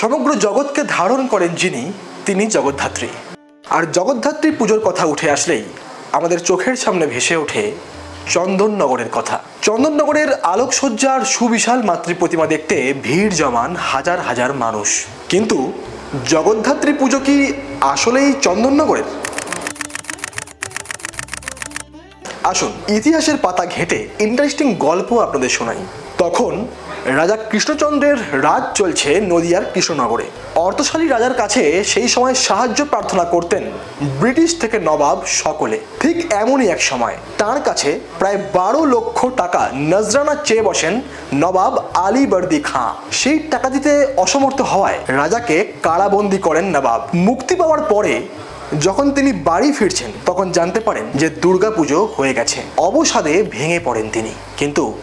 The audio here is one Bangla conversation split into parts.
সমগ্র জগৎকে ধারণ করেন যিনি, তিনি জগদ্ধাত্রী। আর জগদ্ধাত্রী পুজোর কথা উঠে আসলেই আমাদের চোখের সামনে ভেসে ওঠে চন্দননগরের কথা। চন্দননগরের আলোকসজ্জার সুবিশাল মাতৃ প্রতিমা দেখতে ভিড় জমান হাজার হাজার মানুষ। কিন্তু জগদ্ধাত্রী পুজো কি আসলেই চন্দননগরের? আসুন, ইতিহাসের পাতা ঘেঁটে ইন্টারেস্টিং গল্প আপনাদের শোনাই। তখন রাজা কৃষ্ণচন্দ্রের রাজ চলছে নদিয়ার কৃষ্ণনগরে। অর্থশালী রাজার কাছে সেই সময় সাহায্য প্রার্থনা করতেন ব্রিটিশ থেকে নবাব সকলে। ঠিক এমনই এক সময় তার কাছে প্রায় বারো লক্ষ টাকা নজরানা চেয়ে বসেন নবাব আলীবর্দী খাঁ। সেই টাকা দিতে অসমর্থ হওয়ায় রাজাকে কারাবন্দি করেন নবাব। মুক্তি পাওয়ার পরে যখন তিনি বাড়ি ফিরছেন, তখন জানতে পারেন যে দুর্গাপুজো হয়ে গেছে। অবসাদে ভেঙে পড়েন তিনি। কিন্তু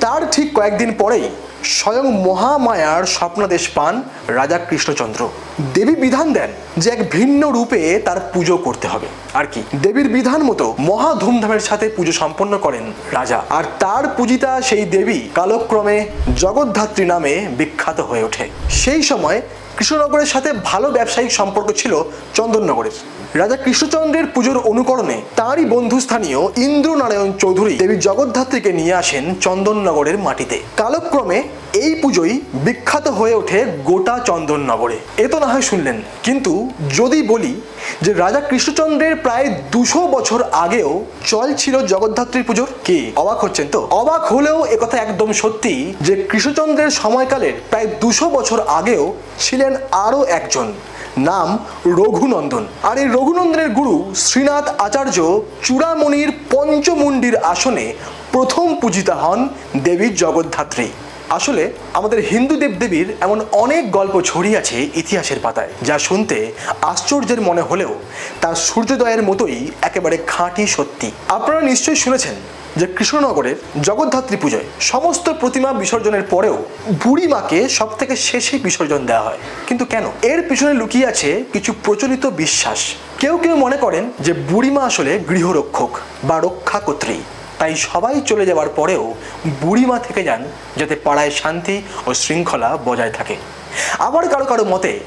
তার ঠিক কয়েকদিন পরেই স্বয়ং মহামায়ার স্বপ্নাদেশ পান রাজা কৃষ্ণচন্দ্র। দেবী বিধান দেন যে এক ভিন্ন রূপে তার পুজো করতে হবে। আর কি? দেবীর বিধান মতো মহা ধুমধামের সাথে পুজো সম্পন্ন করেন রাজা। আর তার পূজিতা সেই দেবী কালক্রমে জগদ্ধাত্রী নামে বিখ্যাত হয়ে ওঠে। সেই সময় কৃষ্ণনগরের সাথে ভালো ব্যবসায়িক সম্পর্ক ছিল চন্দননগরের। রাজা কৃষ্ণচন্দ্রের পুজোর অনুকরণে তাঁরই বন্ধুস্থানীয় ইন্দ্রনারায়ণ চৌধুরী দেবী জগদ্ধাত্রীকে নিয়ে আসেন চন্দননগরের মাটিতে। কালক্রমে এই পুজোই বিখ্যাত হয়ে ওঠে গোটা চন্দননগরে। এ তো না হয় শুনলেন। কিন্তু যদি বলি যে রাজা কৃষ্ণচন্দ্রের প্রায় দুশো বছর আগেও চল ছিল জগদ্ধাত্রী পুজোর, কি? অবাক হচ্ছেন তো? অবাক হলেও একথা একদম সত্যি যে কৃষ্ণচন্দ্রের সময়কালের প্রায় দুশো বছর আগেও ছিলেন আরও একজন, নাম রঘুনন্দন। আর এই রঘুনন্দনের গুরু শ্রীনাথ আচার্য চূড়ামণির পঞ্চমুণ্ডির আসনে প্রথম পূজিতা হন দেবী জগদ্ধাত্রী। আসলে আমাদের হিন্দু দেবদেবীর এমন অনেক গল্প ছড়িয়ে আছে ইতিহাসের পাতায়, যা শুনতে আশ্চর্যের মনে হলেও তার সূর্যোদয়ের মতোই একেবারে খাঁটি সত্যি। আপনারা নিশ্চয়ই শুনেছেন যে কৃষ্ণনগরের জগদ্ধাত্রী পুজোয় সমস্ত প্রতিমা বিসর্জনের পরেও বুড়ি মাকে সব থেকে শেষে বিসর্জন দেওয়া হয়। কিন্তু কেন? এর পিছনে লুকিয়ে আছে কিছু প্রচলিত বিশ্বাস। কেউ কেউ মনে করেন যে বুড়িমা আসলে গৃহরক্ষক বা রক্ষা রক্ষাকর্ত্রী। তাই সবাই চলে যাওয়ার পরেও বুড়িমা থেকে যান যাতে পাড়ায় শান্তি ও শৃঙ্খলা বজায় থাকে। আবার কারও কারও মতে,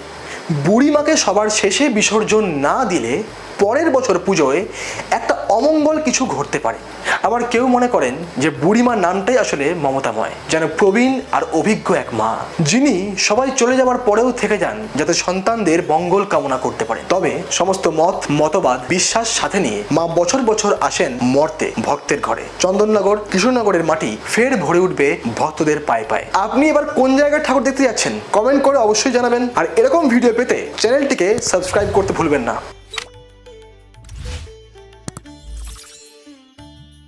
বুড়িমাকে সবার শেষে বিসর্জন না দিলে পরের বছর পুজোয় একটা অমঙ্গল কিছু ঘটতে পারে। আবার কেউ মনে করেন যে বুড়িমা নামটাই আসলে মমতাময়, যেন প্রবীণ আর অভিজ্ঞ এক মা। যিনি সবাই চলে যাওয়ার পরেও থেকে যান, যাতে সন্তানদের মঙ্গল কামনা করতে পারে তবে সমস্ত মত, মতবাদ, বিশ্বাস সাথে নিয়ে মা বছর বছর আসেন মর্তে, ভক্তের ঘরে। চন্দননগর, কৃষ্ণনগরের মাটি ফের ভরে উঠবে ভক্তদের পায়ে পায়ে। আপনি এবার কোন জায়গায় ঠাকুর দেখতে যাচ্ছেন? কমেন্ট করে অবশ্যই জানাবেন। আর এরকম ভিডিও পেতে চ্যানেলটিকে সাবস্ক্রাইব করতে ভুলবেন না।